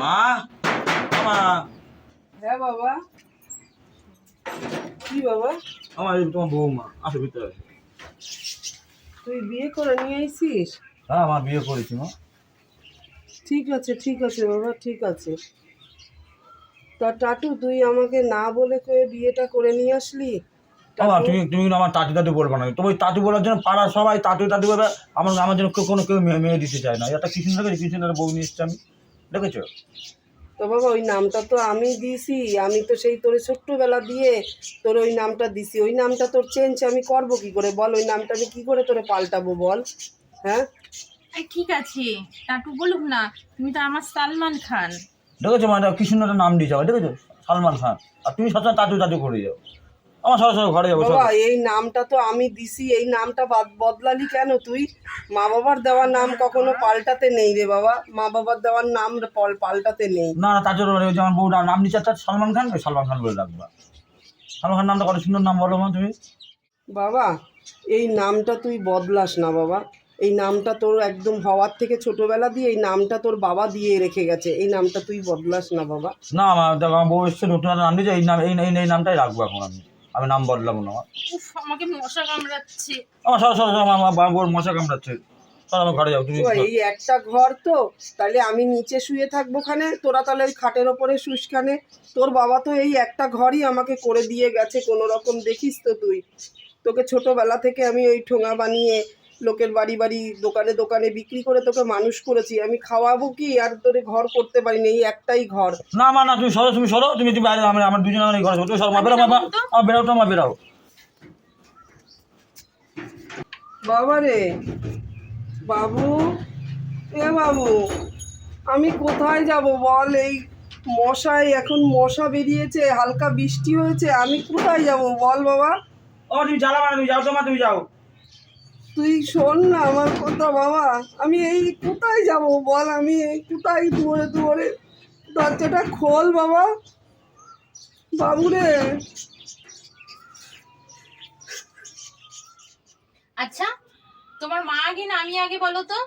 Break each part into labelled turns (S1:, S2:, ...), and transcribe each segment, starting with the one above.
S1: মা মা।
S2: হ্যাঁ বাবা। কি বাবা?
S1: আমার তোমার বৌমা আসো ভিতরে
S2: তুই বিয়ে করে নিয়ে আইছিস?
S1: হ্যাঁ আমার বিয়ে করেছি মা।
S2: ঠিক আছে ঠিক আছে বাবা ঠিক আছে। তা টাটু তুই আমাকে না বলে কয়ে বিয়েটা করে নিয়ে আসলি?
S1: বাবা তুমি তুমি কিন্তু আমার তাঁতু তাঁতু বলব না। তোমার ওই বলার জন্য পাড়ার সবাই তাঁতু তাঁতু বলে আমার আমার জন্য কেউ কোনো কেউ মেয়ে মেয়ে দিতে চায় না। এটা কি সুন্দর কি সুন্দর বউ নিয়ে এসছি আমি। দেখেছ?
S2: তো বাবা ওই নামটা তো আমি দিছি আমি তো সেই তোর ছোট্টবেলা দিয়ে তোর ওই নামটা দিছি। ওই নামটা তোর চেঞ্জ আমি করব কি করে? বল ওই নামটা আমি কি করে তোরে পাল্টাবো বল হ্যাঁ?
S3: এই ঠিক আছে টাটু বলুক না তুমি তো আমার সালমান খান।
S1: দেখেছ মানে কি সুন্দর নাম দিয়েছ দেখেছ? সালমান খান। আর তুমি সবসময় তাঁতু তাঁতু করে যাও। আমার সবাই ঘরে যাব
S2: বাবা এই নামটা তো আমি দিছি এই নামটা বদলালি কেন তুই? মা বাবার দেওয়ার নাম কখনো পাল্টাতে নেই রে বাবা। মা বাবার দেওয়ার নাম পল- পাল্টাতে নেই।
S1: না না তার জন্য আমার বউ নাম দিচ্ছে একটা সালমান খান? সালমান খান বলে রাখবা সালমান খান নামটা কত সুন্দর নাম বলো মা তুমি।
S2: বাবা এই নামটা তুই বদলাস না বাবা। এই নামটা তোর একদম হওয়ার থেকে ছোটবেলা দিয়ে এই নামটা তোর বাবা দিয়ে রেখে গেছে। এই নামটা তুই বদলাস না বাবা।
S1: না আমার বউ এসছে নতুন নাম দিয়েছে এই নাম এই নামটাই রাখব এখন আমি। আমি নাম বললাম না।
S3: উফ আমাকে মশা কামড়াচ্ছে।
S1: আমার সর সর সর আমার মশা কামড়াচ্ছে। আমার ঘরে যাও তুমি
S2: এই একটা ঘর তো তাহলে আমি নিচে শুয়ে থাকব খানে তোরা তাহলে ওই খাটের ওপরে শুসখানে তোর বাবা তো এই একটা ঘরই আমাকে করে দিয়ে গেছে কোনো রকম দেখিস তো তুই। তোকে ছোটবেলা থেকে আমি ওই ঠোঙা বানিয়ে লোকের বাড়ি বাড়ি দোকানে দোকানে বিক্রি করে তোকে মানুষ করেছি। আমি খাওয়াবো কি? আর তোরে ঘর করতে পারিনি এই একটাই ঘর।
S1: না মা না তুমি সরো তুমি সরো তুমি তুমি বাইরে আমার আমার দুজনে আমার ঘরে তুমি সরো মা বেরাও মা মা বেরাও তো মা বেরাও
S2: বাবা রে বাবু এ বাবু আমি কোথায় যাব বল? এই মশায় এখন মশা বেরিয়েছে হালকা বৃষ্টি হয়েছে আমি কোথায় যাব বল বাবা?
S1: ও তুমি জ্বালাবা না তুমি যাও তো মা তুমি যাও।
S2: তুই শোন না আমার কথা বাবা। আমি এই কোথায় যাব বল? আমি এই কোথায় দুয়ারে দুয়ারে দরজাটা খোল বাবা। বাবু রে
S3: আচ্ছা তোমার মা আগে না আমি আগে বলো তো?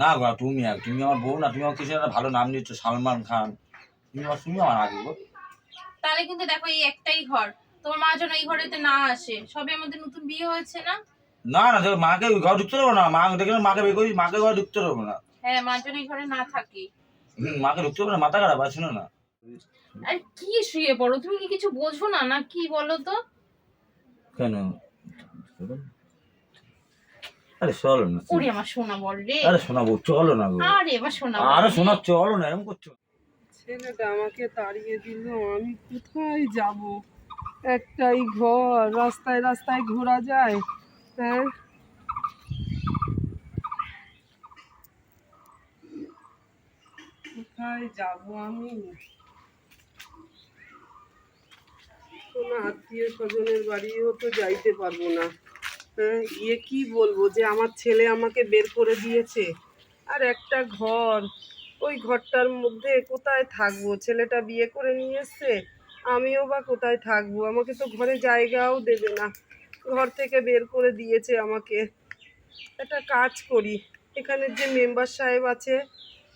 S1: না গো তুমি আর তুমি আমার বউ না তুমি আমার কিছু একটা ভালো নাম দিচ্ছ সালমান খান। তুমি আমার তুমি আমার আগে গো
S3: তাহলে কিন্তু দেখো এই একটাই ঘর। তোমার মা যেন এই ঘরেতে না আসে। সবে আমাদের নতুন বিয়ে হয়েছে না?
S1: না না দেখো মাকে ঘর ঢুকতে দেবো না। মা দেখলে মাকে বের করি মাকে ঘর ঢুকতে দেবো না।
S3: হ্যাঁ মা যেন ঘরে না থাকে।
S1: মাকে ঢুকতে দেবো না মাথা খারাপ আছে না।
S3: আর কি শুয়ে পড়ো? তুমি কি কিছু বোঝো না না কি বলো তো?
S1: কেন? আরে চলো না
S3: ওরে আমার সোনা বল রে।
S1: আরে শোনাবো চলো না গো।
S3: আরে এবার
S1: আরে শোনা চলো না এরকম করছ।
S2: ছেলেটা আমাকে তাড়িয়ে দিল আমি কোথায় যাব? একটাই ঘর রাস্তায় রাস্তায় ঘোরা যায়। হ্যাঁ কোথায় আমি? আত্মীয় স্বজনের বাড়িও তো যাইতে পারব না। হ্যাঁ কি বলব যে আমার ছেলে আমাকে বের করে দিয়েছে? আর একটা ঘর, ওই ঘরটার মধ্যে কোথায় থাকব? ছেলেটা বিয়ে করে নিয়ে এসছে, আমিও বা কোথায় থাকব? আমাকে তো ঘরে জায়গাও দেবে না। ঘর থেকে বের করে দিয়েছে আমাকে। একটা কাজ করি। এখানের যে মেম্বার সাহেব আছে,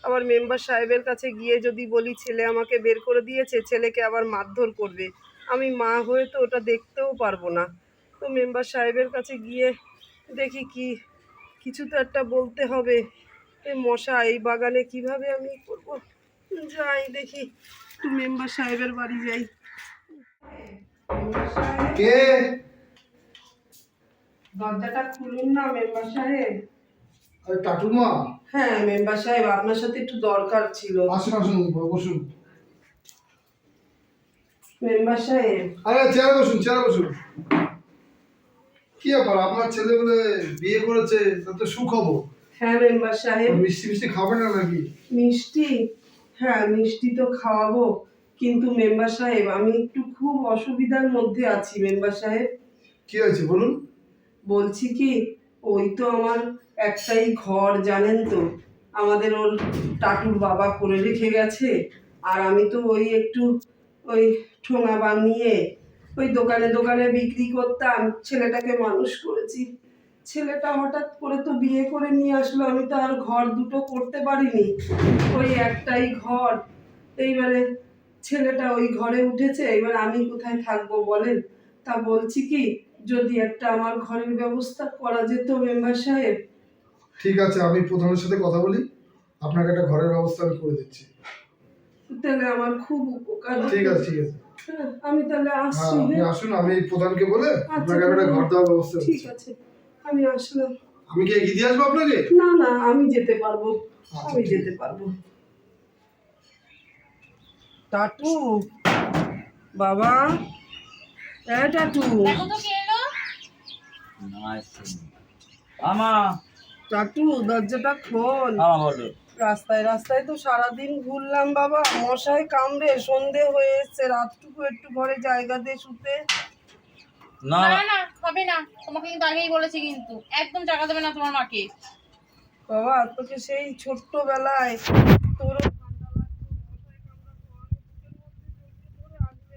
S2: আবার মেম্বার সাহেবের কাছে গিয়ে যদি বলি, ছেলে আমাকে বের করে দিয়েছে, ছেলেকে আবার মারধর করবে। আমি মা হয়ে তো ওটা দেখতেও পারব না। তো মেম্বার সাহেবের কাছে গিয়ে দেখি কি, কিছু তো একটা বলতে হবে। এই মশা, এই বাগানে কীভাবে আমি করব? যাই দেখি মেম্বার সাহেবের বাড়ি যাই। দরজাটা খুলুন না মেম্বার সাহেব।
S4: টাটুমা
S2: হ্যাঁ মেম্বার সাহেব আপনার সাথে একটু দরকার ছিল।
S4: আসুন আসুন বসুন।
S2: মেম্বার সাহেব।
S4: আরে চেয়ারে বসুন চেয়ারে বসুন। কি ব্যাপার? আপনার ছেলে বলে বিয়ে করেছে তা তো সুখবর।
S2: হ্যাঁ মেম্বার সাহেব।
S4: মিষ্টি মিষ্টি খাবেন না নাকি?
S2: মিষ্টি? হ্যাঁ মিষ্টি তো খাওয়াবো। কিন্তু মেম্বার সাহেব আমি একটু খুব অসুবিধার মধ্যে আছি মেম্বার সাহেব।
S4: কি হয়েছে বলুন?
S2: বলছি কি, ওই তো আমার একটাই ঘর, জানেন তো? আমাদের ওর টাটুর বাবা করে রেখে গেছে, আর আমি তো ওই একটু ওই ঠোঙা বানিয়ে ওই দোকানে দোকানে বিক্রি করতাম, ছেলেটাকে মানুষ করেছি। ছেলেটা হঠাৎ করে তো বিয়ে করে নিয়ে আসলো, আমি তো আর ঘর দুটো করতে পারিনি। ওই একটাই ঘর। এইবারে ছেলেটা ওই ঘরে উঠেছে এবার আমি কোথায় থাকব বলেন? তা বলছি কি যদি একটা আমার ঘরের ব্যবস্থা করা যেত মেম্বার সাহেব।
S4: ঠিক আছে আমি প্রধানের সাথে কথা বলি। আপনাকে একটা ঘরের ব্যবস্থা আমি করে দিচ্ছি।
S2: তাহলে আমার খুব উপকার।
S4: ঠিক আছে ঠিক আছে।
S2: হ্যাঁ, আমি তাহলে
S4: হ্যাঁ
S2: আসছি
S4: আপনি
S2: হ্যাঁ?
S4: আসুন আমি প্রধানকে বলে
S2: আচ্ছা,
S4: আপনাকে একটা ঘর দেওয়ার ব্যবস্থা
S2: ঠিক আছে আমি আসলাম।
S4: আমি কি এগিয়ে দিয়ে আসব আপনাকে?
S2: না না আমি যেতে পারব।
S4: আচ্ছা,
S2: আমি যেতে পারব। টাটু বাবা। এ টাটু।
S3: দেখো তো কে
S1: আমা
S2: টাটু দরজাটা খোল।
S1: আমা বলো
S2: রাস্তায় রাস্তায় তো সারাদিন ঘুরলাম বাবা। মশায় কামড়ে সন্ধে হয়ে এসছে। রাতটুকু একটু ঘরে জায়গা দিয়ে শুতে।
S1: না
S3: না না হবে না। তোমাকে কিন্তু আগেই বলেছি কিন্তু। একদম টাকা দেবে না তোমার মাকে।
S2: বাবা তোকে সেই ছোট্টবেলায় তোর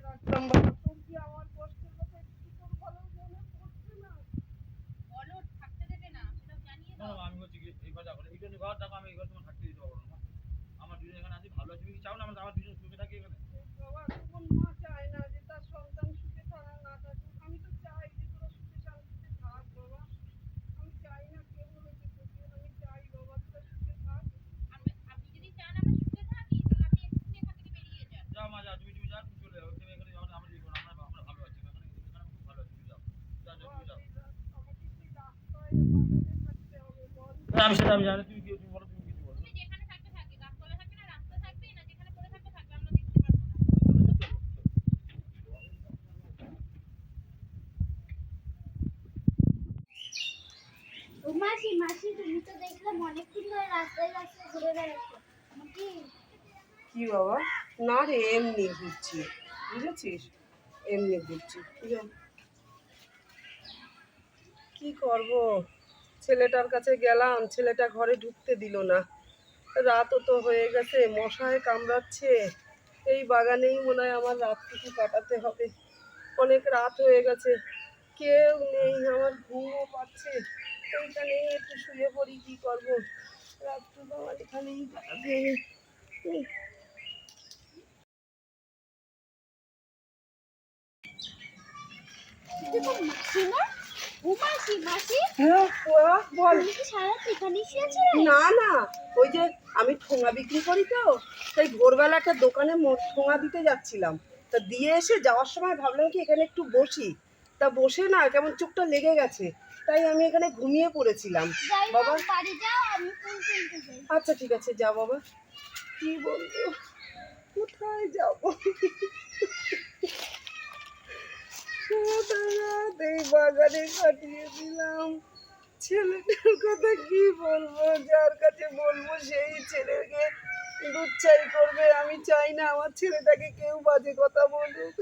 S2: রাখতাম বাবা তোর কি আমার কষ্টের কথা একটু তোর ভালো মনে পড়ছে না
S3: বলো থাকতে দেবে না সেটা জানিয়ে
S1: না, না, আমি হচ্ছে কি এই কথা বলে এই জন্য ঘর দেখো আমি এই ঘর তোমার থাকতে দিতে পারব না মা। আমার দুজন এখানে আছি ভালো আছি তুমি কি চাও না আমরা আমার দুজন সুখে থাকি এখানে
S2: বাবা তখন মা চায় না যে তার সন্তান সুখে থাকা না থাকুক আমি তো চাই যে তোরা সুখে শান্তিতে থাক বাবা আমি চাই না কে বলেছে তোকে আমি চাই বাবা তোরা সুখে থাক
S3: আপনি আপনি যদি চান আমরা সুখে থাকি তাহলে আপনি এক্ষুনি এখান থেকে বেরিয়ে যান
S1: যাও মা যাও তুমি তুমি যাও তুমি চলে যাও তুমি এখানে যাও না আমরা দেখব না আমরা আমরা ভালো আছি এখানে এখানে খুব ভালো আছি তুমি যাও যাও যাও তুমি যাও
S2: আমাকে সেই রাস্তায় বাগানে থাকতে হবে বল
S1: হ্যাঁ, আমি সেটা আমি জানি তুমি কি তুমি বলো তুমি কিছু বলো।
S3: যেখানে থাকবে থাকবে গাছতলা থাকবে না রাস্তা থাকবে না যেখানে পড়ে থাকবে থাকবে আমরা দেখতে পারব না।
S5: ও মাসি মাসি তুমি তো দেখলাম অনেকক্ষণ ধরে রাস্তায় রাস্তায় ঘুরে বেড়াচ্ছ। কি?
S2: কি বাবা? না রে এমনি ঘুরছি। বুঝেছিস? এমনি ঘুরছি। কি করব? ছেলেটার কাছে গেলাম, ছেলেটা ঘরে ঢুকতে দিল না। রাতও তো হয়ে গেছে, মশায় কামড়াচ্ছে। এই বাগানেই মনে হয় আমার রাতটুকু কাটাতে হবে। অনেক রাত হয়ে গেছে, কেউ নেই, আমার ঘুমও পাচ্ছে। এইখানেই একটু শুয়ে পড়ি, কী করব? রাতটুকু আমার এখানেই কাটাতে হবে। হুম।
S5: মাসি?
S2: হ্যাঁ বল।
S5: সারা রাত শুয়েছিলে
S2: না না ওই যে আমি ঠোঙা বিক্রি করি তো তাই ভোরবেলা একটা দোকানে মো- ঠোঙা দিতে যাচ্ছিলাম। তা দিয়ে এসে যাওয়ার সময় ভাবলাম কি এখানে একটু বসি। তা বসে না কেমন চোখটা লেগে গেছে তাই আমি এখানে ঘুমিয়ে পড়েছিলাম। বাবা? আচ্ছা ঠিক আছে যা বাবা। কি বলব? কোথায় যাব? সারা রাত এই বাগানে কাটিয়ে দিলাম। ছেলেটার কথা কি বলব? যার কাছে বলব সেই ছেলেকে দুচ্ছাই করবে আমি চাই না আমার ছেলেটাকে কেউ বাজে কথা বলুক।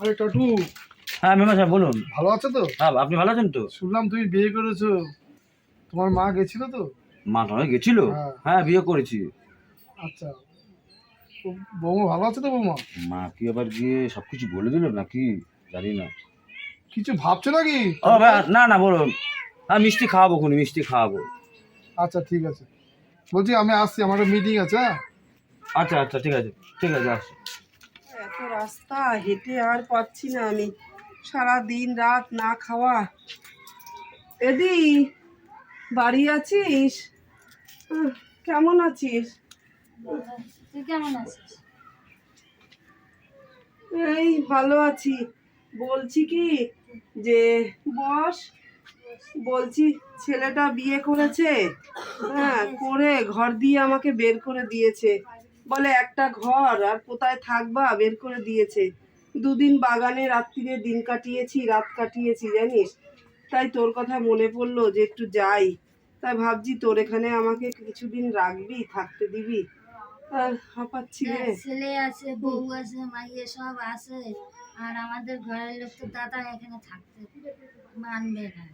S4: আরে টাটু।
S1: হ্যাঁ মেমা সাহেব বলুন।
S4: ভালো আছে তো?
S1: হ্যাঁ আপনি ভালো আছেন তো?
S4: শুনলাম তুমি বিয়ে করেছ। তোমার মা গেছিল তো?
S1: মা তোমার গেছিল।
S4: হ্যাঁ।
S1: হ্যাঁ বিয়ে করেছি।
S4: আচ্ছা। বৌমা ভালো আছে তো বৌমা?
S1: মা কি আবার গিয়ে সব কিছু বলে দিল নাকি? জানি না।
S4: কিছু ভাবছ নাকি?
S1: ও না না বলুন। হ্যাঁ মিষ্টি খাওয়াবো খুনি মিষ্টি খাওয়াবো।
S4: আচ্ছা ঠিক আছে। বলছি আমি আসছি আমার একটা মিটিং আছে হ্যাঁ?
S1: আচ্ছা আচ্ছা ঠিক আছে ঠিক আছে আসছি।
S2: এত রাস্তা হেঁটে আর পাচ্ছি না আমি। সারা দিন রাত না খাওয়া। এদি বাড়ি আছিস? কেমন আছিস?
S5: তুই কেমন আছিস?
S2: এই ভালো আছি। বলছি কি যে বস বলছি ছেলেটা বিয়ে করেছে হ্যাঁ করে ঘর দিয়ে আমাকে বের করে দিয়েছে। বলে একটা ঘর আর কোথায় থাকবা? বের করে দিয়েছে। দুদিন বাগানে রাত্রিরে দিন কাটিয়েছি রাত কাটিয়েছি জানিস? তাই তোর কথা মনে পড়ল যে একটু যাই। তাই ভাবছি তোর এখানে আমাকে কিছুদিন রাখবি থাকতে দিবি। আর হাঁপাচ্ছি রে।
S5: হ্যাঁ, ছেলে আছে বউ আছে মাইয়ে সব আছে। আর আমাদের ঘরের লোক তো দাদা এখানে থাকতে মানবে না।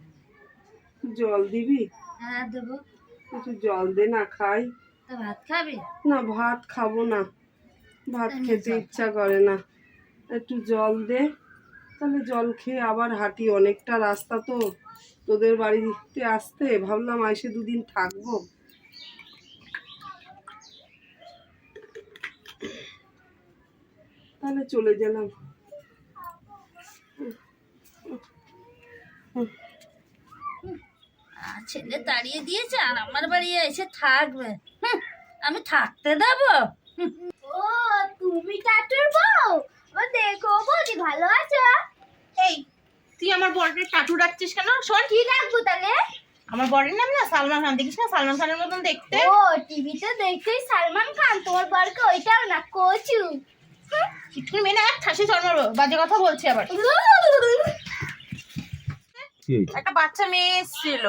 S2: জল দিবি?
S5: হ্যাঁ দেবো।
S2: একটু জল দে না খাই।
S5: তো ভাত খাবি?
S2: না ভাত খাব না। ভাত খেতে ইচ্ছা করে না। একটু জল দে। তাহলে জল খেয়ে আবার হাঁটি। অনেকটা রাস্তা তো তোদের বাড়িতে আসতে। ভাবলাম আইসে দুদিন থাকব। তাহলে চলে গেলাম।
S5: আর ছেলে তাড়িয়ে দিয়েছে আর আমার বাড়ি এসে থাকবে। আমি থাকতে দেবো।
S6: ও তুমি টাটুর বউ ও দেখো বৌদি ভালো আছো?
S3: এই তুই আমার বরের টাটু রাখছিস কেন? শোন।
S6: কি রাখব তাহলে?
S3: আমার বরের নাম না সালমান খান দেখিস না? সালমান খানের মতন দেখতে।
S6: ও টিভিতে দেখতেই সালমান খান তোমার বরকে ওইটাও না কচু।
S3: তুমি মেনে এক ঠাসি জন্মাবো বাজে কথা বলছি আবার। একটা বাচ্চা মেয়ে এসেছিল।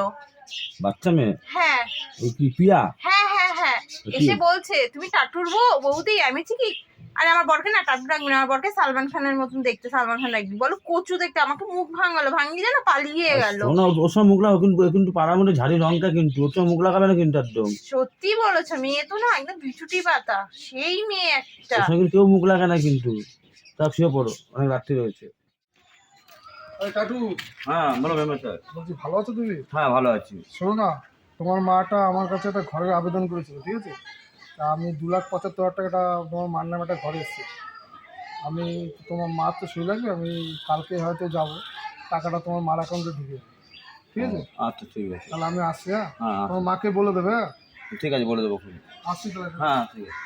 S1: বাচ্চা মেয়ে?
S3: হ্যাঁ।
S1: ওই কি পিয়া?
S3: হ্যাঁ হ্যাঁ হ্যাঁ। এসে বলছে তুমি টাটুর বউ? বৌদি আমি কি আরে আমার বরকে না টাটু রাখবি না আমার বরকে সালমান খানের মতন দেখতে সালমান খান রাখবি বলো কচু দেখতে আমাকে মুখ ভাঙালো ভাঙিয়ে যেন পালিয়ে গেল।
S1: শোনা ওর সব মুখ লাগা কিন্তু কিন্তু পাড়ার মধ্যে ঝাড়ি রংটা কিন্তু ওর সব মুখ লাগাবে না কিন্তু একদম
S3: সত্যি বলেছ মেয়ে তো না একদম বিছুটি পাতা সেই মেয়ে একটা।
S1: ওর সঙ্গে কেউ মুখ লাগে না কিন্তু। তা শুয়ে পড়ো অনেক রাত্রি
S4: আরে টাটু
S1: হ্যাঁ বলো মেম্বার স্যার।
S4: বলছি ভালো আছো তুমি?
S1: হ্যাঁ ভালো আছি।
S4: শোনো না তোমার মাটা আমার কাছে একটা ঘরের আবেদন করেছিল ঠিক আছে? তা আমি দু লাখ পঁচাত্তর হাজার টাকাটা তোমার মার নামে একটা ঘরে এসেছি। আমি তোমার মার তো সই লাগবে আমি কালকে হয়তো যাব। টাকাটা তোমার মার অ্যাকাউন্টে ঢুকে দেবে। ঠিক আছে?
S1: আচ্ছা ঠিক আছে।
S4: তাহলে আমি আসছি হ্যাঁ?
S1: হ্যাঁ
S4: তোমার মাকে বলে দেবে হ্যাঁ?
S1: ঠিক আছে বলে দেবো খুব
S4: আসছি তাহলে।
S1: হ্যাঁ ঠিক আছে।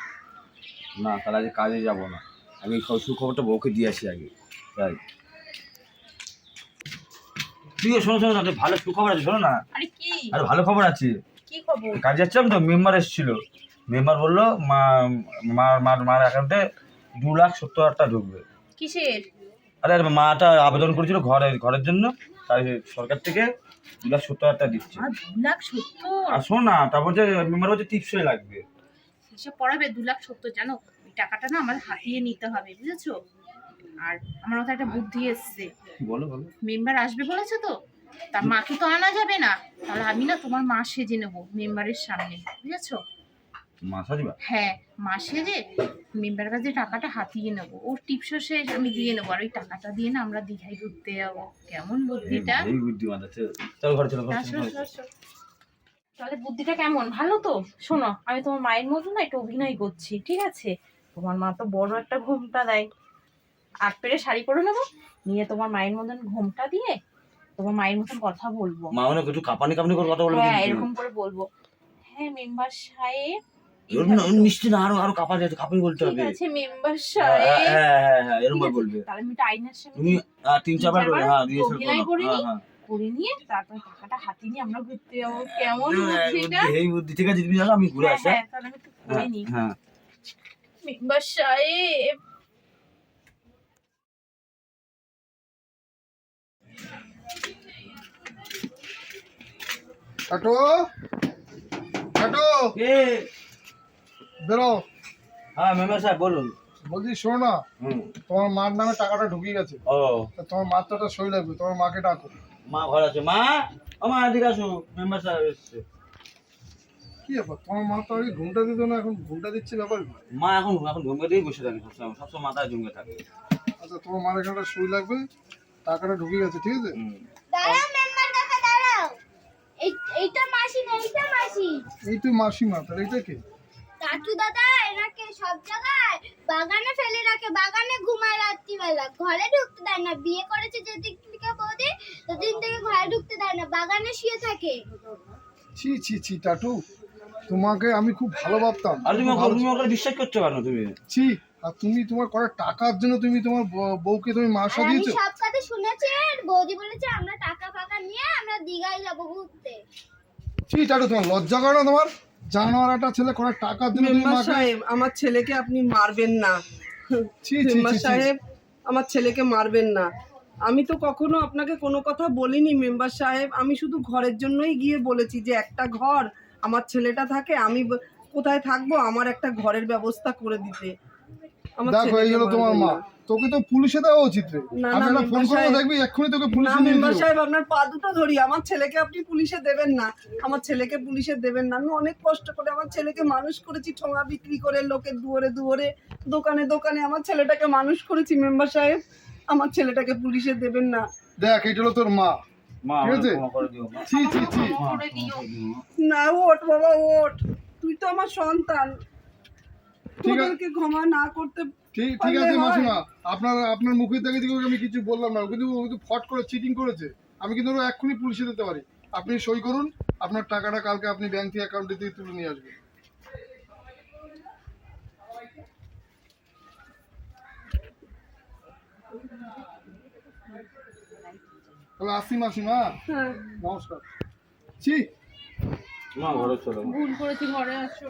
S1: না তাহলে আজকে কাজে যাব না। আমি খ- সুখবরটা বউকে দিয়ে আসি আগে। তাই। আছে শোনো শোনো না, ভালো সুখবর আছে শোনো না।
S3: আরে কি?
S1: আরে ভালো খবর আছে।
S3: কি খবর?
S1: কাজে যাচ্ছিলাম তো মেম্বার এসেছিল। মেম্বার বলল মা মার মার অ্যাকাউন্টে দু লাখ সত্তর হাজার টাকা ঢুকবে।
S3: কিসের?
S1: আরে মাটা আবেদন করেছিল ঘরের ঘরের জন্য। তাই সরকার থেকে দু লাখ সত্তর হাজার টাকা দিচ্ছে।
S3: আর দু লাখ সত্তর?
S1: আর শোন না তারপর যে মেম্বার বলছে টিপসই লাগবে।
S3: হিসেব পড়াবে দু লাখ সত্তর জানো? ওই টাকাটা না আমার হাতিয়ে নিতে হবে বুঝেছ? আর আমার মাথায় একটা বুদ্ধি এসছে।
S1: বলো বলো।
S3: মেম্বার আসবে বলেছে তো? তার মাকে তো আনা যাবে না। তাহলে আমি না তোমার মা সেজে নেব মেম্বারের সামনে বুঝেছ? হ্যাঁ মা সেজে মেম্বার কাছে টাকাটা হাতিয়ে নেব ওর টিপসও শেষ আমি দিয়ে নেব আর ওই টাকাটা দিয়ে না আমরা দীঘায় ঘুরতে যাব। কেমন বুদ্ধিটা?
S1: এই চলো ঘরে চলো।
S3: তাহলে বুদ্ধিটা কেমন? ভালো তো? শোনো আমি তোমার মায়ের মতো না একটু অভিনয় করছি ঠিক আছে? তোমার মা তো বড় একটা ঘোমটা দেয়। আট পেরে শাড়ি পরে নেব নিয়ে তোমার মায়ের মতন ঘোমটা দিয়ে তোমার মায়ের মতন কথা বলব।
S1: মা অনেক একটু কাপানি কাপানি করে কথা বলবে
S3: হ্যাঁ এরকম করে বলব। হ্যাঁ মেম্বার সাহেব
S1: এরকম না, ওর মিষ্টি না আরও আরও কাপা যায় কাপানি বলতে হবে।
S3: আছে মেম্বার
S1: হ্যাঁ
S3: সাহেব
S1: হ্যাঁ হ্যাঁ, হ্যাঁ এরকম
S3: ঠিক
S1: ভাবে
S3: আছে,
S1: বলবে।
S3: তাহলে আমি একটা আয়নার সামনে
S1: তুমি তিন চারবার
S3: চারবার
S1: হ্যাঁ রিহার্সাল করো হ্যাঁ হ্যাঁ।
S3: করে নিয়ে তারপর টাকাটা হাতে নিয়ে আমরা ঘুরতে যাব। কেমন
S1: হ্যাঁ,
S3: বুদ্ধিটা?
S1: এই বুদ্ধি ঠিক আছে তুমি জানো আমি ঘুরে
S3: হ্যাঁ
S1: আসি হ্যাঁ?
S3: তাহলে আমি করে নিই।
S1: হ্যাঁ।
S3: মেম্বার সাহেব
S4: টাটু টাটু
S1: এ
S4: বেরো।
S1: হ্যাঁ মেম্বার সাহেব বলুন।
S4: বলছি শোনো না
S1: হুম।
S4: তোমার মার নামে টাকাটা ঢুকিয়ে গেছে।
S1: ও।
S4: তা তোমার মার তো একটা সই লাগবে তোমার মাকে ডাকো।
S1: মা ঘরে আছে। মা মা এদিকে আসো মেম্বার সাহেব এসছে।
S4: কি ব্যাপার? তোমার মা তো আগে ঘুমটা দিত না এখন ঘুমটা দিচ্ছে ব্যাপার?
S1: মা এখন এখন ঝুমকে দিয়েই বসে থাকে সবসময় সবসময় মাথায় ঝুমকে থাকে।
S4: আচ্ছা তোমার মার এখানে সই লাগবে টাকাটা ঢুকে গেছে ঠিক আছে?
S6: দাঁড়াও মেম্বার কাকা দাঁড়াও। এই এইটা মাসি না এইটা মাসি?
S4: মাসিমা তাহলে এটা কে?
S6: টাটু দাদা এনাকে সব জায়গায় বাগানে ফেলে রাখে বাগানে ঘুমায় রাত্রিবেলা। ঘরে ঢুকতে দেয় না বিয়ে করেছে যেদিন থেকে বৌদি সেদিন থেকে ঘরে ঢুকতে দেয় না বাগানে শুয়ে থাকে।
S4: ছি ছি ছি টাটু তোমাকে আমি খুব ভালো ভাবতাম।
S1: আর তুমি ওকে- তুমি ওকে বিশ্বাস করছ কেন তুমি?
S4: ছি আর তুমি তোমার করার টাকার জন্য তুমি তোমার ব- বউকে তুমি মা
S6: আর আমি
S4: সাজিয়েছো?
S6: সব কথা শুনেছি আর বৌদি বলেছে আমরা টাকা ফাকা নিয়ে আমরা দীঘায় যাব ঘুরতে।
S4: ছি টাটু তোমার লজ্জা করে না তোমার? জানোয়ার একটা ছেলে করে টাকা দিলে
S2: মেম্বার সাহেব আমার ছেলেকে আপনি মারবেন না। মেম্বার সাহেব আমার ছেলেকে মারবেন না। আমি তো কখনো আপনাকে কোনো কথা বলিনি মেম্বার সাহেব। আমি শুধু ঘরের জন্যই গিয়ে বলেছি যে একটা ঘর আমার ছেলেটা থাকে আমি কোথায় থাকব? আমার একটা ঘরের ব্যবস্থা করে দিতে।
S4: দেখো এই হলো তোমার মা। তোকে তো পুলিশে দেওয়া উচিত রে।
S2: না,
S4: আমি
S2: না,
S4: একটা ফোন
S2: সাহেব।
S4: দেখবি এক্ষুনি তোকে পুলিশে নিয়ে
S2: মেম্বার সাহেব আপনার পা দুটো ধরি। আমার ছেলেকে আপনি পুলিশে দেবেন না। আমার ছেলেকে পুলিশে দেবেন না। আমি অনেক কষ্ট করে আমার ছেলেকে মানুষ করেছি ঠোঙা বিক্রি করে লোকের দুয়ারে দুয়ারে দোকানে দোকানে আমার ছেলেটাকে মানুষ করেছি মেম্বার সাহেব। আমার ছেলেটাকে পুলিশে দেবেন না।
S4: দেখ এটা হলো তোর ঠিক আছে?
S1: করে
S4: ছি ছি ছি।
S3: করে
S1: করে মা।
S2: না ওট বাবা ওট তুই তো আমার সন্তান।
S4: ঠিক
S2: ক্ষমা না করতে
S4: ঠিক ঠিক আছে মাসিমা। আপনার আপনার মুখের দেখে দিকে আমি কিছু বললাম না। কিন্তু ও কিন্তু ফট করে চিটিং করেছে। আমি কিন্তু ওরা এক্ষুনি পুলিশে দিতে পারি। আপনি সই করুন আপনার টাকাটা কালকে আপনি ব্যাংক থেকে অ্যাকাউন্টে থেকে তুলে নিয়ে আসবেন। তাহলে আসি মাসিমা।
S2: হ্যাঁ।
S4: নমস্কার। ছি।
S1: মা ঘরে চলো।
S3: ভুল করেছি ঘরে আসো।